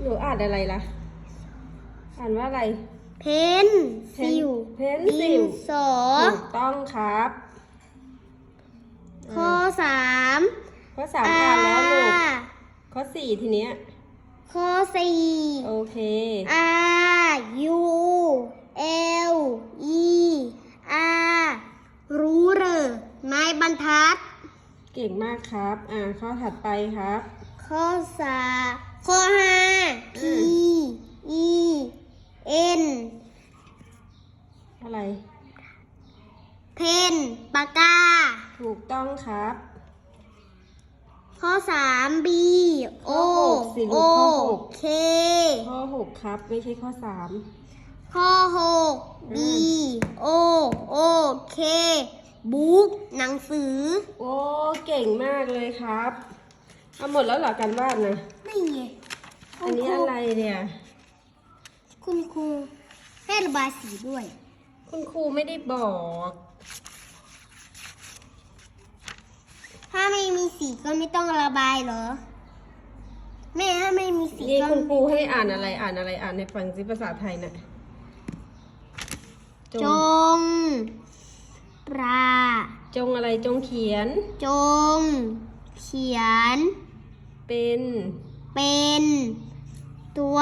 หนูอ่านอะไรล่ะ อ่านว่าอะไร เพนซิลเพนดิซินลสอถูกต้องครับข้อสามข้อสามอ่านแล้วลูกข้อสี่ทีเนี้ยข้อสี่โอเค R U L E R รู้เหรอไม้บรรทัด เก่งมากครับ อ่าข้อถัดไปครับ ข้อสามข้อห้า P E N อะไร เพนปากกา ถูกต้องครับข้อสาม B ข้ O อหกสิลู O กข้อหก K ข้อหกครับ ไม่ใช่ข้อสามข้อหก B O O K บุ๊กหนังสือ โอ้เก่งมากเลยครับ เอาหมดแล้วเหรอการบ้านนะไม่ไงอันนี้อะไรเนี่ย คุณครูให้ระบายสีด้วย คุณครูไม่ได้บอก ถ้าไม่มีสีก็ไม่ต้องระบายเหรอ แม่ถ้าไม่มีสีนี่ก็คุณครูให้อ่านอะไรอ่านอะไรอ่านในฟังซิภาษาไทยน่ะจจงงปราจงอะไรจงเขียน จงเขียน เป็น เป็น ตัว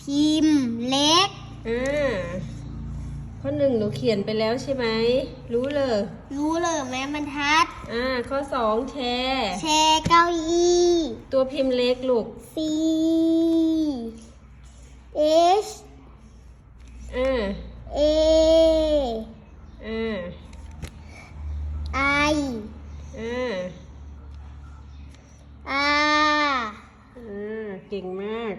พิมพ์เล็ก อ่า ข้อหนึ่งหนูเขียนไปแล้วใช่ไหม รู้เลย รู้เลยแม่บรรทัด อ่า ข้อสองแชร์ แชร์เก้าอี้ตัวพิมพ์เล็กลูก C H อ่า A อ่า I อ่า R อ่า เก่งมาก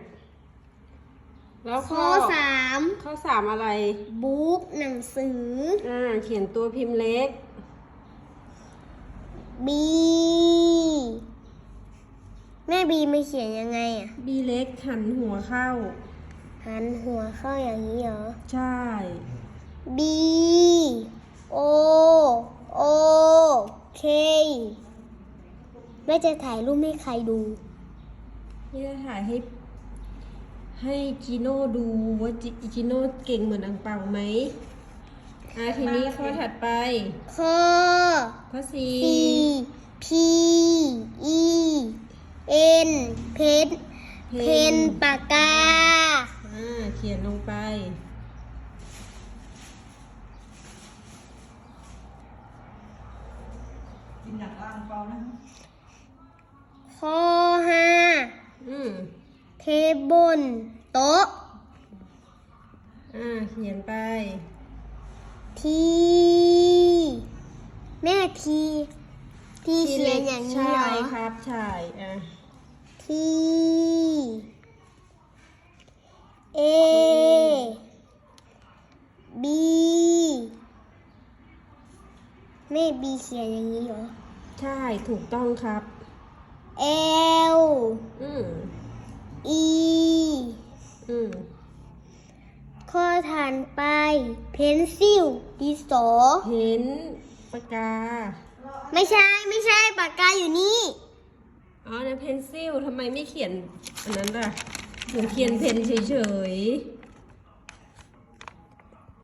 แล้วข้ข้ออสามข้อสามอะไร บุ๊กหนังสือ อ่า เขียนตัวพิมพ์เล็ก B แม่บีไม่เขียนยังไงอะ บีเล็กหันหัวเข้า หันหัวเข้าอย่างนี้เหรอ ใช่ B O O K แม่จะถ่ายรูปให้ใครดู นี่จะถ่ายให้ ให้จีโน่ดูว่าจิจีโน่เก่งเหมือนอังเปาไหมอ่าทีนี้ข้อถัดไป ข้อข้อสี่ C P E N เพนเพนปากกาอ่าเขียนลงไป กินอย่างล่างเปล่านะข้อห้าอืม เทบนโต๊ะ อ่า เขียนไป ที แม่ที ทีเขียนอย่างนี้ใช่เหรอครับใช่อะที เอ บี แม่บีเขียนอย่างนี้เหรอ ใช่ถูกต้องครับ เอล อืม อี อืม ข้อถัด ไป เพนซิลดิสอ เห็นปากกา ไม่ใช่ไม่ใช่ปากกาอยู่นี่ อ๋อในเพนซิลทำไมไม่เขียนอันนั้นล่ะหนูเขียนเพนเฉยๆ